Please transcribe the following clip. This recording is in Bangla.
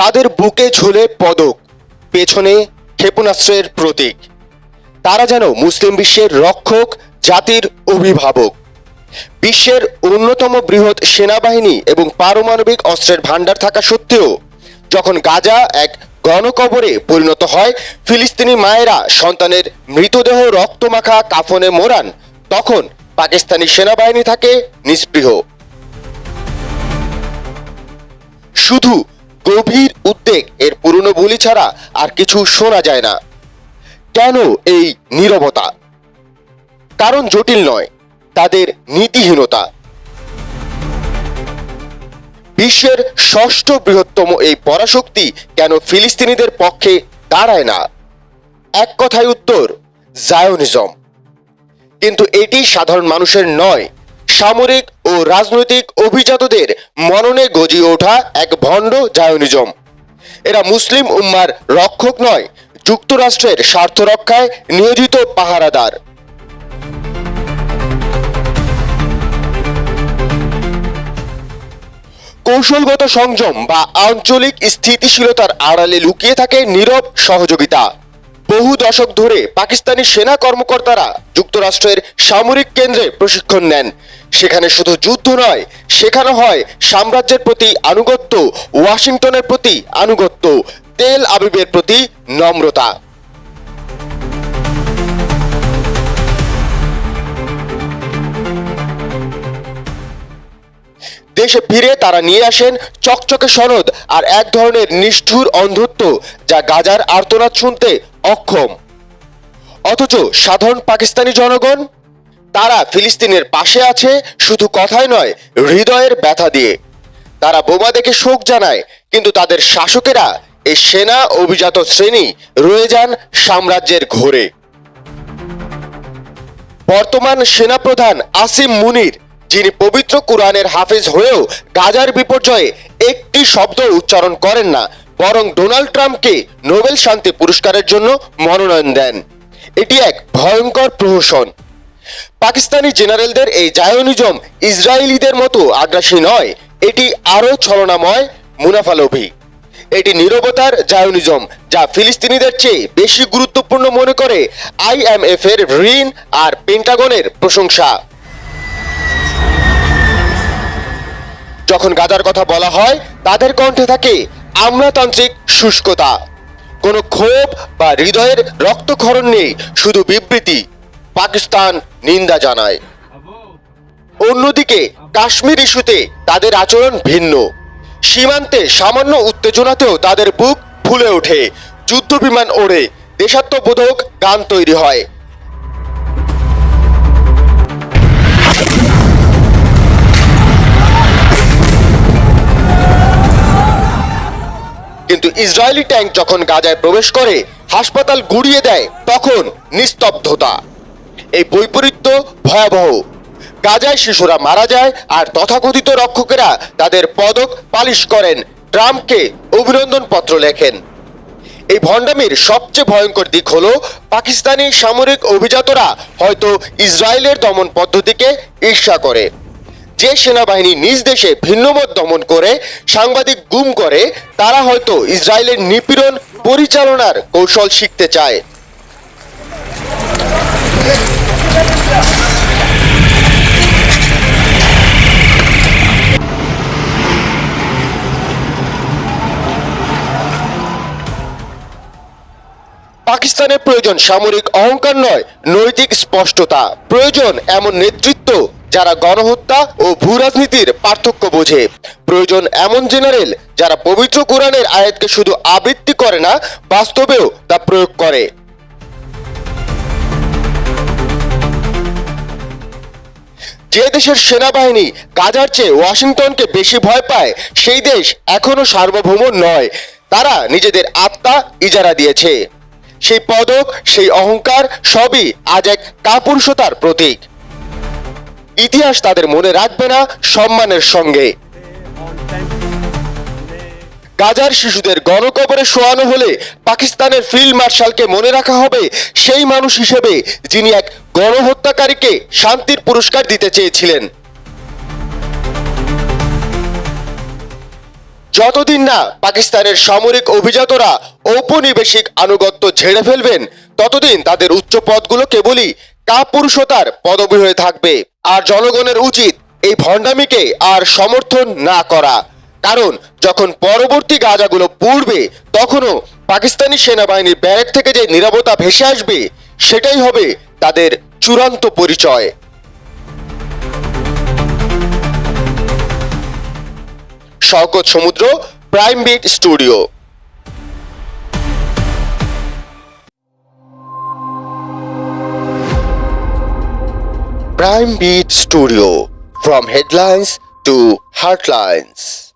তাদের বুকে ঝুলে পদক, পেছনে ক্ষেপণাস্ত্রের প্রতীক। তারা যেন মুসলিম বিশ্বের রক্ষক, জাতির অভিভাবক। বিশ্বের অন্যতম বৃহৎ সেনাবাহিনী এবং পারমাণবিক অস্ত্রের ভাণ্ডার থাকা সত্ত্বেও, যখন গাজা এক গণকবরে পরিণত হয়, ফিলিস্তিনি মায়েরা সন্তানের মৃতদেহ রক্তমাখা কাফনে মোড়ান, তখন পাকিস্তানি সেনাবাহিনী থাকে নিস্পৃহ শুধু গভীর উদ্বেগ এর পুরনো বলি ছাড়া আর কিছু শোনা যায় না। কেন এই নীরবতা? কারণ জটিল নয়, তাদের নীতিহীনতা। বিশ্বের ষষ্ঠ বৃহত্তম এই পরাশক্তি কেন ফিলিস্তিনিদের পক্ষে দাঁড়ায় না? এক কথায় উত্তর, জায়োনিজম। কিন্তু এটি সাধারণ মানুষের নয়, সামরিক ও রাজনৈতিক অভিজাতদের মননে গজিয়ে ওঠা এক ভণ্ড জায়নিজম। এরা মুসলিম উম্মার রক্ষক নয়, যুক্তরাষ্ট্রের স্বার্থ রক্ষায় নিয়োজিত পাহারাদার। কৌশলগত সংযম বা আঞ্চলিক স্থিতিশীলতার আড়ালে লুকিয়ে থাকে নীরব সহযোগিতা। বহু দশক ধরে পাকিস্তানি সেনা কর্মকর্তারা যুক্তরাষ্ট্রের সামরিক কেন্দ্রে প্রশিক্ষণ নেন। সেখানে শুধু যুদ্ধ নয়, শেখানো হয় সাম্রাজ্যের প্রতি আনুগত্য, ওয়াশিংটনের প্রতি আনুগত্য, তেল আবিবের প্রতি নম্রতা। দেশে ফিরে তারা নিয়ে আসেন চকচকে সনদ আর এক ধরনের নিষ্ঠুর অন্ধত্ব যা গাজার আর্তনাদ শুনতে অক্ষম। অথচ সাধারণ পাকিস্তানি জনগণ, তারা ফিলিস্তিনের পাশে আছে, শুধু কথাই নয়, হৃদয়ের ব্যথা দিয়ে। তারা বোমা দেখে শোক জানায়, কিন্তু তাদের শাসকেরা এই সেনা অভিজাত শ্রেণি রয়ে যান সাম্রাজ্যের ঘোরে। বর্তমান সেনাপ্রধান আসিম মুনির, যিনি পবিত্র কোরআনের হাফেজ হয়েও গাজার বিপর্যয়ে একটি শব্দ উচ্চারণ করেন না বরং ডোনাল্ড ট্রাম্পকে নোবেল শান্তি পুরস্কারের জন্য মনোনয়ন দেন। এটি এক ভয়ঙ্কর প্রহসন। পাকিস্তানি জেনারেলদের এই জায়োনিজম ইসরায়েলিদের মতো আগ্রাসী নয়, এটি আরও ছলনাময় মুনাফালোভী এটি নীরবতার জায়োনিজম, যা ফিলিস্তিনিদের চেয়ে বেশি গুরুত্বপূর্ণ মনে করে আইএমএফ এর ঋণ আর পেন্টাগনের প্রশংসা। যখন গাজার কথা বলা হয়, তাদের কণ্ঠে থাকে আমলাতান্ত্রিক শুষ্কতা। কোনো ক্ষোভ বা হৃদয়ের রক্তক্ষরণ নেই, শুধু বিবৃতি। পাকিস্তান নিন্দা জানায়। অন্যদিকে, কাশ্মীর ইস্যুতে তাদের আচরণ ভিন্ন। সীমান্তে সামান্য উত্তেজনাতেও তাদের বুক ফুলে ওঠে। যুদ্ধ বিমান ওড়ে। দেশাত্মবোধক গান তৈরি হয়। কিন্তু ইসরায়েলি ট্যাঙ্ক যখন গাজায় প্রবেশ করে, হাসপাতাল গুড়িয়ে দেয়, তখন নিস্তব্ধতা। এই বৈপরীত্য ভয়াবহ। গাজায় শিশুরা মারা যায় আর তথাকথিত রক্ষকেরা তাদের পদক পালিশ করেন। ট্রাম্পকে অভিনন্দন পত্র লেখেন। এই ভণ্ডামির সবচেয়ে ভয়ঙ্কর দিক হল, পাকিস্তানি সামরিক অভিজাতরা হয়তো ইসরায়েলের দমন পদ্ধতিকে ঈর্ষা করে। যে সেনাবাহিনী নিজ দেশে ভিন্নমত দমন করে, সাংবাদিক গুম করে, তারা হয়তো ইসরায়েলের নিপীড়ন পরিচালনার কৌশল শিখতে চায়। পাকিস্তানের প্রয়োজন সামরিক অহংকার নয়, নৈতিক স্পষ্টতা। প্রয়োজন এমন নেতৃত্ব যারা গণহত্যা ও ভূ রাজনীতির পার্থক্য বোঝে। প্রয়োজন এমন জেনারেল যারা পবিত্র কোরআনের আয়াতকে শুধু আবৃত্তি করে না, বাস্তবেও তা প্রয়োগ করে। যে দেশের সেনাবাহিনী গাজার চেয়ে ওয়াশিংটনকে বেশি ভয় পায়, সেই দেশ এখনও সার্বভৌম নয়। তারা নিজেদের আত্মা ইজারা দিয়েছে। সেই পদক, সেই অহংকার, সবই আজ এক কাপুরুষতার প্রতীক। ইতিহাস তাদের মনে রাখবে না সম্মানের সঙ্গে। গাজার শিশুদের গণকবরে শোয়ানো হলে পাকিস্তানের ফিল্ড মার্শালকে মনে রাখা হবে সেই মানুষ হিসেবে যিনি এক গণহত্যাকারীকে শান্তির পুরস্কার দিতে চেয়েছিলেন। যতদিন না পাকিস্তানের সামরিক অভিজাতরা ঔপনিবেশিক আনুগত্য ঝেড়ে ফেলবেন, ততদিন তাদের উচ্চ পদগুলো কেবলই কাপুরুষতার পদবি হয়ে থাকবে। আর জনগণের উচিত এই ভণ্ডামিকে আর সমর্থন না করা। কারণ, যখন পরবর্তী গাজাগুলো পুড়বে, তখনও পাকিস্তানি সেনাবাহিনীর ব্যারেক থেকে যে নিরাপত্তা ভেসে আসবে, সেটাই হবে তাদের চূড়ান্ত পরিচয়। Shawkat Samudra, prime beat studio. Prime Beat Studio from headlines to heartlines.